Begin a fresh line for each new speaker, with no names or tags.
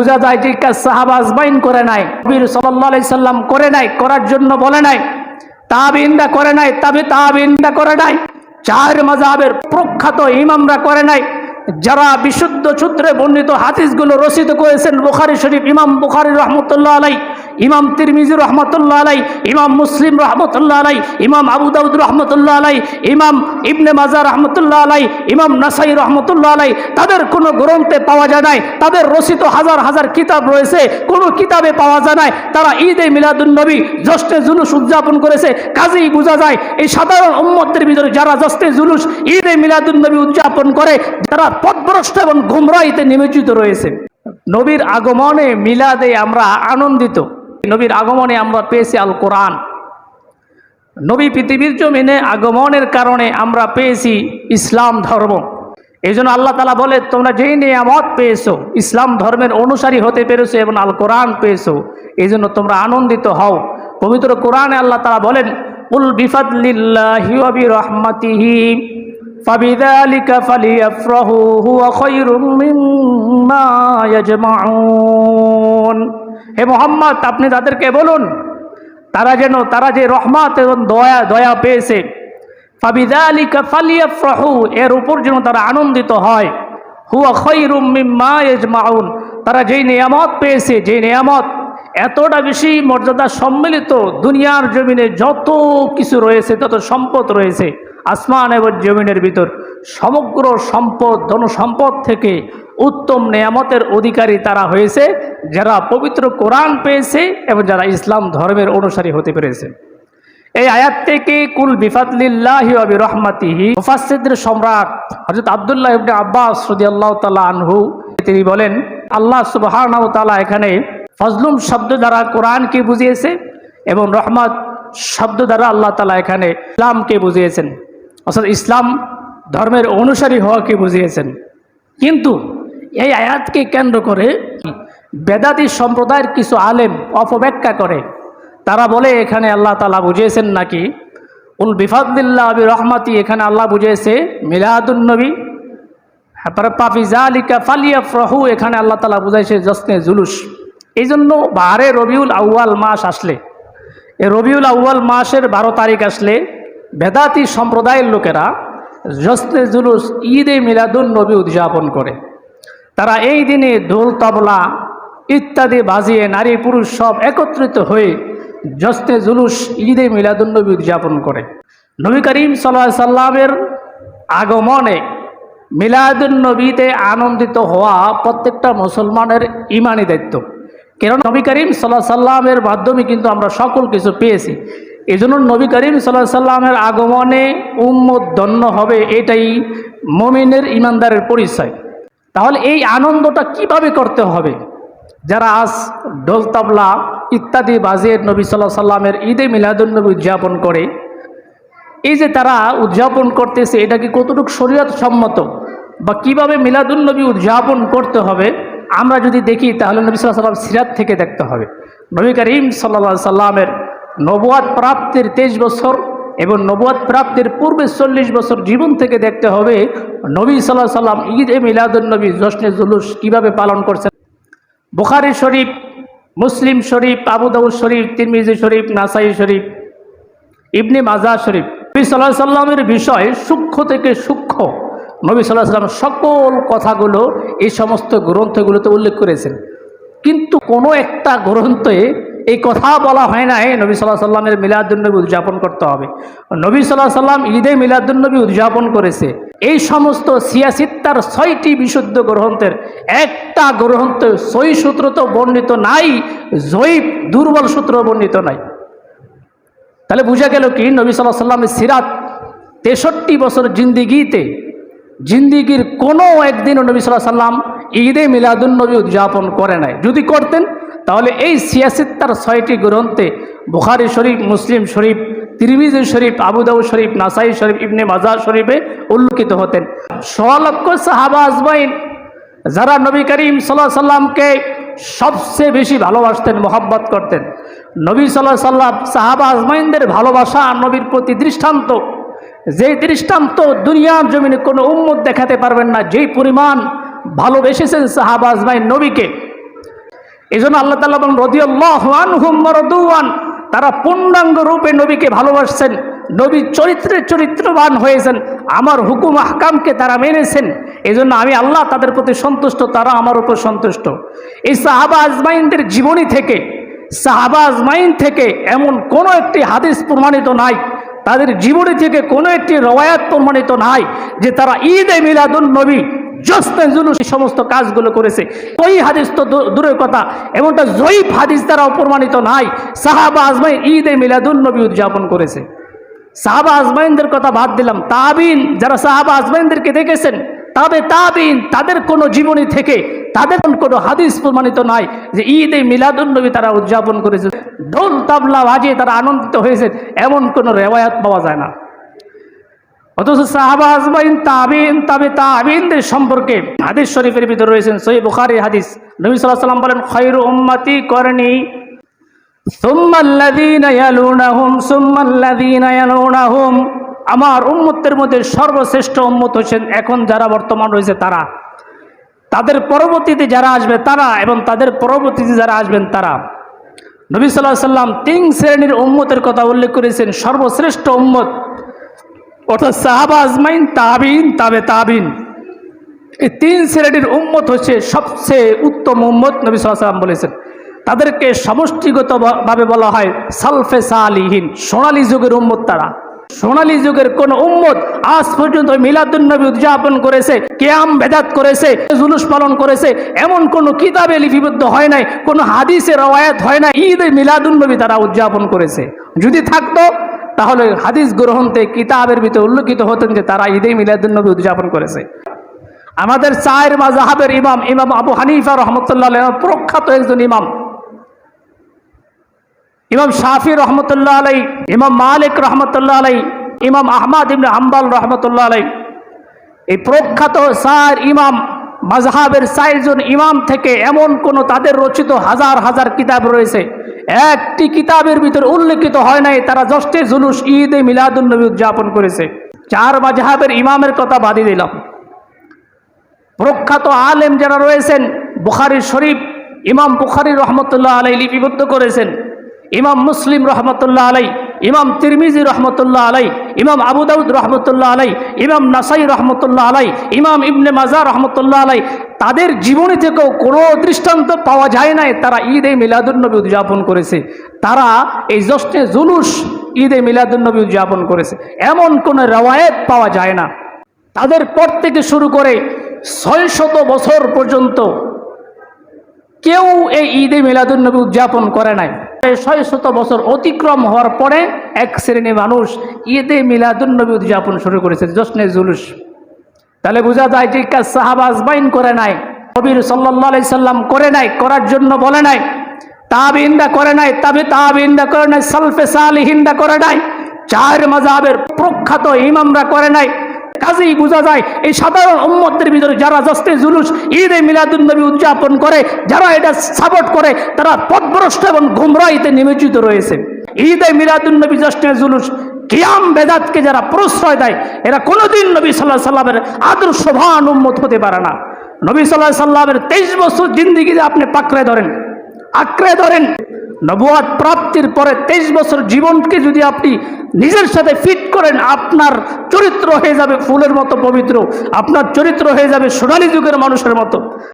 বোঝা যায় যে কাজ সাহাবা আজমাইন করে নাই কবির সাল্লাহ সাল্লাম করে নাই, করার জন্য বলে নাই তাবিন্দা করে নাই, তাবে তাবিন্দা করে নাই, চার মজাবের প্রখ্যাত ইমামরা করে নাই, যারা বিশুদ্ধ সূত্রে বর্ণিত হাদিসগুলো রচিত করেছেন বুখারি শরীফ, ইমাম বুখারি রহমতুল্লাহ আলাই ইমাম তিরমিজি রহমতুল্লাহ আলাই ইমাম মুসলিম রহমতুল্লাহ আলাই ইমাম আবু দাউদ রহমতুল্লাহ আলাই ইমাম ইবনে মাজা রহমতুল্লাহ আলাই ইমাম নাসাই রহমতুল্লাহ আলাই তাদের কোনো গ্রন্থে পাওয়া যায় নাই। তাদের রচিত হাজার হাজার কিতাব রয়েছে, কোনো কিতাবে পাওয়া যায় নাই। তারা ঈদ ঈদে মিলাদুন্নবী জষ্টে জুলুস উদযাপন করেছে, কাজেই বোঝা যায়, এই সাধারণ উম্মতের ভিতরে যারা জষ্টে জুলুস, ঈদ ঈদে মিলাদুন্নবী উদযাপন করে, যারা পথভ্রষ্ট এবং গুমরাইতে নিমজ্জিত রয়েছে। নবীর আগমনে মিলাদে আমরা আনন্দিত। নবীর আগমনে আমরা পেয়েছি আল কোরআন নবী পৃথিবীর জমিনে আগমনের কারণে আমরা পেয়েছি ইসলাম ধর্ম। এই জন্য আল্লাহ তালা বলে, তোমরা যেই নিয়ামত পেয়েছ, ইসলাম ধর্মের অনুসারী হতে পেরেছ এবং আল কোরআন পেয়েছ এই জন্য তোমরা আনন্দিত হও। পবিত্র কোরআনে আল্লাহ তালা বলেন, উল খায়রুম মিম্মা ইয়াজমাউন। হে মোহাম্মদ, আপনি তাদেরকে বলুন, তারা যেন, তারা যে রহমত এবং দয়া দয়া পেয়েছে। ফাবিদালিকা ফালিয়াফরাহু, এর উপর যেন তারা আনন্দিত হয়। হুয়া খৈরুম মিম্মা ইজমাউন তারা যেই নিয়ামত পেয়েছে যে নিয়ামত, এতটা বেশি মর্যাদা সম্মিলিত দুনিয়ার জমিনে যত কিছু রয়েছে, তত সম্পদ রয়েছে, আসমান এবং জমিনের ভিতর। সমগ্র সম্পদ, ধনসম্পদ থেকে উত্তম নেয়ামতের অধিকারী তারা হয়েছে। যারা পবিত্র কোরআন পেয়েছে এবং যারা ইসলাম ধর্মের অনুসারী হতে পেরেছে। এই আয়াত থেকে কুল বিফাতলিল্লাহি আবি রহমাতিহি মুফাসসিরদের সম্রাট হযরত আব্দুল্লাহ ইবনে আব্বাস রাদিয়াল্লাহু তাআলা আনহু, তিনি বলেন, আল্লাহ সুবহানাহু ওয়া তাআলা এখানে ফজলুম শব্দ দ্বারা কোরআনকে বুঝিয়েছে এবং রহমত শব্দ দ্বারা আল্লাহ তালা এখানে ইসলামকে বুঝিয়েছেন। অর্থাৎ ইসলাম ধর্মের অনুসারী হওয়াকে বুঝিয়েছেন। কিন্তু এই আয়াতকে কেন্দ্র করে বেদাতি সম্প্রদায়ের কিছু আলেম অপব্যাখ্যা করে। তারা বলে, এখানে আল্লাহ তালা বুঝিয়েছেন নাকি? উল বিফাদুল্লাহ আবি রহমাতি এখানে আল্লাহ বুঝিয়েছে মিলাদুন্নবী তারপরে পাফিজা আলিকা ফালিয়া ফ্রহু এখানে আল্লাহ তালা বুঝাইছে জসনে জুলুস। এই জন্য বারে রবিউল আউয়াল মাস আসলে। এই রবিউল আউয়াল মাসের বারো তারিখ আসলে বেদাতি সম্প্রদায়ের লোকেরা জসনে জুলুস, ঈদে মিলাদুন নবী উদযাপন করে। তারা এই দিনে ঢোল তবলা ইত্যাদি বাজিয়ে নারী পুরুষ সব একত্রিত হয়ে জস্তে জুলুস, ঈদে মিলাদুন্নবী উদযাপন করে। নবী করিম সাল্লাহ সাল্লামের আগমনে মিলাদুন্নবীতে আনন্দিত হওয়া প্রত্যেকটা মুসলমানের ইমানি দায়িত্ব। কেন নবী করিম সাল্লাহ সাল্লামের মাধ্যমে কিন্তু আমরা সকল কিছু পেয়েছি। এই জন্য নবী করিম সাল্লাহ সাল্লামের আগমনে উম্মত ধন্য হবে এটাই মমিনের ইমানদারের পরিচয়। তাহলে এই আনন্দটা কীভাবে করতে হবে? যারা আজ ঢোল তাবলা ইত্যাদি বাজের নবী সাল্লাহ সাল্লামের ঈদে মিলাদুলনবী উদযাপন করে, এই যে তারা উদযাপন করতেছে, এটা কি কতটুকু শরীয়ত সম্মত? বা কীভাবে মিলাদুলনবী উদযাপন করতে হবে? আমরা যদি দেখি, তাহলে নবী সাল্লাহ সাল্লাম সিরাত থেকে দেখতে হবে। নবী করিম সাল্লা সাল্লামের নবুয়াদ প্রাপ্তির তেইশ বছর এবং নবুয়াদ প্রাপ্তির পূর্বে চল্লিশ বছর জীবন থেকে দেখতে হবে, নবী সাল্লাহ সাল্লাম ঈদ এ মিলাদুলনবী জশ্নে জুলুস কীভাবে পালন করছেন। বুখারি শরীফ, মুসলিম শরীফ আবুদাউদ শরীফ, তিরমিজি শরীফ, নাসাই শরীফ, ইবনে মাজা শরীফ। নবী সাল্লাহ সাল্লামের বিষয় সূক্ষ্ম থেকে সূক্ষ্ম। নবী সাল্লাহ সাল্লাম সকল কথাগুলো এই সমস্ত গ্রন্থগুলোতে উল্লেখ করেছেন। কিন্তু কোনো একটা গ্রন্থে এই কথা বলা হয় নাই নবী সাল্লাহ সাল্লামের মিলাদুলনবী উদযাপন করতে হবে। নবী সাল্লাহ সাল্লাম ঈদে মিলাদুলনবী উদযাপন করেছে। এই সমস্ত সিয়াসিত্তার ছয়টি বিশুদ্ধ গ্রন্থের একটা গ্রন্থ সই সূত্র তো বর্ণিত নাই, জয়ীব দুর্বল সূত্র বর্ণিত নাই। তাহলে বোঝা গেল কি, নবী সাল্লাহ সাল্লামের সিরাত তেষট্টি বছর জিন্দিগিতে, জিন্দিগির কোনো একদিনও নবী সাল্লাহ সাল্লাম ঈদে মিলাদুলনবী উদযাপন করে নাই। যদি করতেন তাহলে এই সিয়াসিত্তার ছয়টি গ্রন্থে বুখারি শরীফ, মুসলিম শরীফ, তিরমিজি শরীফ আবুদাউ শরীফ, নাসাই শরীফ, ইবনে মাজার শরীফে উল্লেখিত হতেন। সোয়ালক্ষ সাহাবা আজমাইন যারা নবী করিম সাল্লাহ সাল্লামকে সবচেয়ে বেশি ভালোবাসতেন, মোহাব্বত করতেন। নবী সাল্লাহ সাল্লাম সাহাবা আজমাইনদের ভালোবাসা নবীর প্রতি দৃষ্টান্ত যে দৃষ্টান্ত দুনিয়ার জমিনে কোনো উম্মত দেখাতে পারবেন না, যেই পরিমাণ ভালোবেসেছেন সাহাবা আজমাইন নবীকে এই জন্য আল্লাহ তাল্লাহ বলেন তারা পূর্ণাঙ্গ রূপে নবীকে ভালোবাসছেন, নবী চরিত্রে চরিত্রবান হয়েছেন, আমার হুকুম, আহকামকে তারা মেনেছেন। এই জন্য আমি আল্লাহ তাদের প্রতি সন্তুষ্ট, তারা আমার উপর সন্তুষ্ট। এই সাহাবা আজমাইনদের জীবনী থেকে, সাহাবা আজমাইন থেকে এমন কোনো একটি হাদিস প্রমাণিত নাই। তাদের জীবনী থেকে কোনো একটি রওয়ায়াত প্রমাণিত নাই যে তারা ঈদ এ মিলাদুল নবী জস্তে জুলুস এই সমস্ত কাজগুলো করেছে। ওই হাদিস তো দূরের কথা। এমনটা জয়ীফ হাদিস দ্বারাও প্রমাণিত নাই। সাহাবা আজমাইন ঈদ মিলাদুল নবী উদযাপন করেছে। সাহাবা আজমাইনদের কথা বাদ দিলাম। তাবিন, যারা সাহাবা আজমাইনদেরকে দেখেছেন, তবে তাবিন, তাদের কোনো জীবনী থেকে তাদের কোনো হাদিস প্রমাণিত নাই যে ঈদ এ মিলাদুন্নবী তারা উদযাপন করেছে। ঢোল তাবলা বাজিয়ে তারা আনন্দিত হয়েছে এমন কোনো রেওয়ায়াত পাওয়া যায় না। অথচ সাহাবা আজমাইন তাবিন, তাবে তাবিনদের সম্পর্কে হাদিস শরীফের ভিতরে রয়েছেন। সৈয় বুখারি হাদিস। নবী সাল্লাহ সাল্লাম বলেন খৈর উম্মাতি করনি। আমার উম্মতের মধ্যে সর্বশ্রেষ্ঠ উম্মত হচ্ছেন এখন যারা বর্তমান রয়েছে তারা। তাদের পরবর্তীতে যারা আসবে তারা এবং তাদের পরবর্তীতে যারা আসবেন তারা। নবী সাল্লাহ সাল্লাম তিন শ্রেণির উম্মতের কথা উল্লেখ করেছেন। সর্বশ্রেষ্ঠ উম্মত অর্থাৎ সাহাবা আজমাইন তাবিন তাবে তাবিন এই তিন শ্রেণির উম্মত হচ্ছে সবচেয়ে উত্তম উম্মত নবী সাল্লাম বলেছেন। তাদেরকে সমষ্টিগতভাবে বলা হয় সালফে সালিহীন, সোনালী যুগের উম্মত তারা। সোনালী যুগের কোন উম্মত আজ পর্যন্ত মিলাদুন্নবী উদযাপন করেছে, কেয়াম বেদাত করেছে, জুলুস পালন করেছে, এমন কোনো কিতাবে লিপিবদ্ধ হয় নাই, কোনো হাদিসে রওয়ায়াত হয় না ঈদ মিলাদুন্নবী তারা উদযাপন করেছে। যদি থাকতো তাহলে হাদিস গ্রহণতে কিতাবের ভিতরে উল্লেখিত হতেন যে তারা ঈদে মিলাদুন্নবী উদযাপন করেছে। আমাদের চায়ের মাজাহাবের ইমাম ইমাম আবু হানিফা রহমতুল্লাহ প্রখ্যাত একজন ইমাম। ইমাম শাফি রহমতুল্লাহ আলাই ইমাম মালিক রহমতুল্লাহ আলাই ইমাম আহমাদ ইবনে হাম্বাল রহমতুল্লাহ আলাই এই প্রখ্যাত সার ইমাম মাজহাবের চারজন ইমাম থেকে এমন কোন তাদের রচিত হাজার হাজার কিতাব রয়েছে একটি কিতাবের ভিতরে উল্লেখিত হয় নাই, তারা জষ্টে জুলুস, ঈদ এ মিলাদুন্নবী উদযাপন করেছে। চার মাজহাবের ইমামের কথা বাদি দিলাম। প্রখ্যাত আলেম যারা রয়েছেন বুখারি শরীফ, ইমাম বুখারি রহমতুল্লাহ আলাই লিপিবদ্ধ করেছেন, ইমাম মুসলিম রহমতুল্লাহ আলাই ইমাম তিরমিজি রহমতুল্লাহ আলাই ইমাম আবু দাউদ রহমতুল্লাহ আলাই ইমাম নাসাই রহমতুল্লাহ আলাই ইমাম ইবনে মাজা রহমতুল্লাহ আলাই তাদের জীবনী থেকেও কোনো দৃষ্টান্ত পাওয়া যায় নাই, তারা ঈদ এ মিলাদুন্নবী উদযাপন করেছে। তারা এই জশ্নে জুলুস ঈদ এ মিলাদুন্নবী উদযাপন করেছে। এমন কোনো রেওয়ায়ত পাওয়া যায় না। তাদের পর থেকে শুরু করে ছয় শত বছর পর্যন্ত কেউ এই ঈদে মিলাদুন্নবী উদযাপন করে নাই। ছয় শত বছর অতিক্রম হওয়ার পরে এক শ্রেণি মানুষ ঈদে মিলাদুন্নবী উদযাপন শুরু করেছে, জশ্নে জুলুস। তাহলে বোঝা যায় যে কাজ সাহাবা আজমাইন করে নাই কবির সাল্লাহ আলি সাল্লাম করে নাই, করার জন্য বলে নাই তাবিন্দা করে নাই, তবে তাবিন্দা করে নাই, সালফে সালিহিন্দা করে নাই, চার মাজাবের প্রখ্যাত ইমামরা করে নাই কাজেই বোঝা যায়, এই সাধারণ উম্মতদের ভিতরে যারা জস্তে জুলুস, ঈদ এ মিলাদুন্নবী উদযাপন করে, যারা এটা সাপোর্ট করে, তারা পথভ্রষ্ট এবং গুমরাইতে নিমজ্জিত রয়েছে। ঈদ এ মিলাদুন্নবী জস্তে জুলুস, কিয়াম বেদাতকে যারা প্রশ্রয় দেয়, এরা কোনোদিন নবী সাল্লাহ সাল্লামের আদর্শভান উম্মত হতে পারে না। নবী সাল্লাহ সাল্লামের তেইশ বছর জিন্দিগিতে আপনি পাকড়ে ধরেন আঁকড়ে ধরেন নবুয়াদ প্রাপ্তির পরে তেইশ বছর জীবনকে যদি আপনি নিজের সাথে ফিট করেন, আপনার চরিত্র হয়ে যাবে ফুলের মতো পবিত্র, আপনার চরিত্র হয়ে যাবে সোনালী যুগের মানুষের মতো।